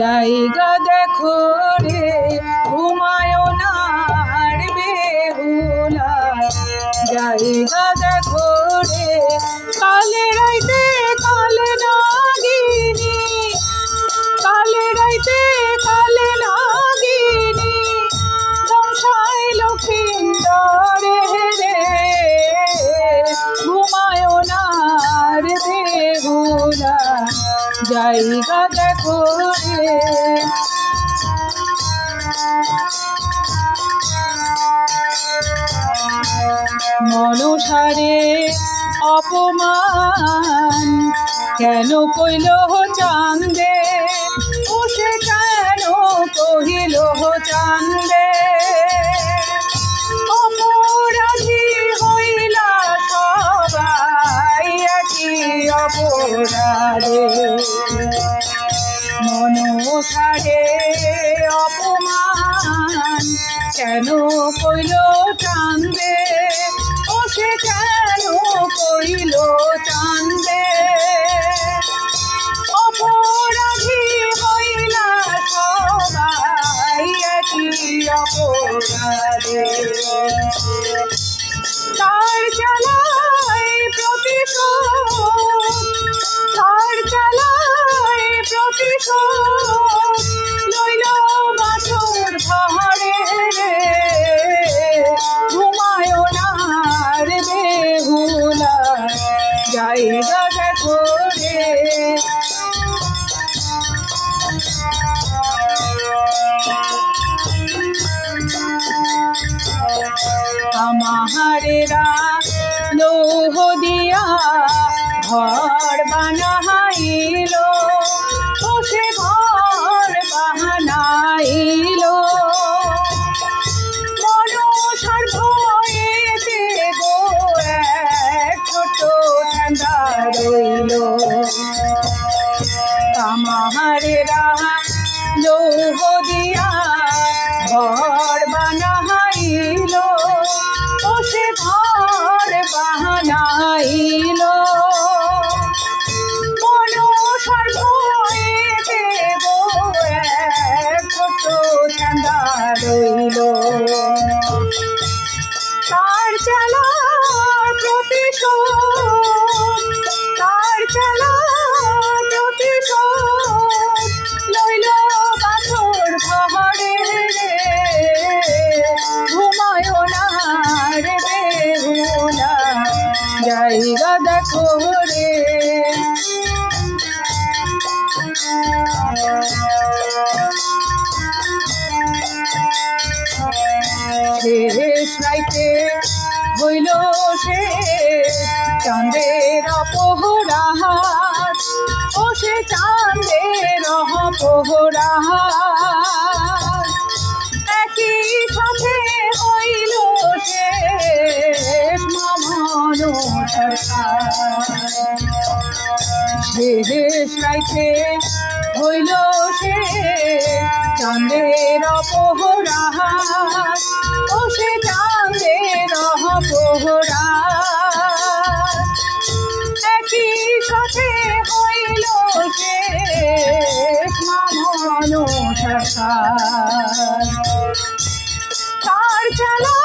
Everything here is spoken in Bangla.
জায়গা দেখো রে ঘুমায় না রে বেহুলা জায়গা দেখো রে, কালে রাইতে কালে নাগিনী। কালে রাইতে কালে নাগিনী। সংসায় লক্ষিন্দরে রে ঘুমায় না রে বেহুলা জায়গা দেখো রে। মনসারে অপমান কেন কইল চান্দে? কেন কইল চান্দে ও সে কেন কইল চান্দে অপরাধী হইলা সবাই একই অপরাধে। জায়গা জায়গা দেখো রে শেষ রাইতে হইল সে চাঁদের অপহরাহাত শেষ রাইতে হইল সে চাঁদের অপহরাহাত ও সে চাঁদের অপহরাত একই সাথে হইল সে মামন সরকার। তার চালা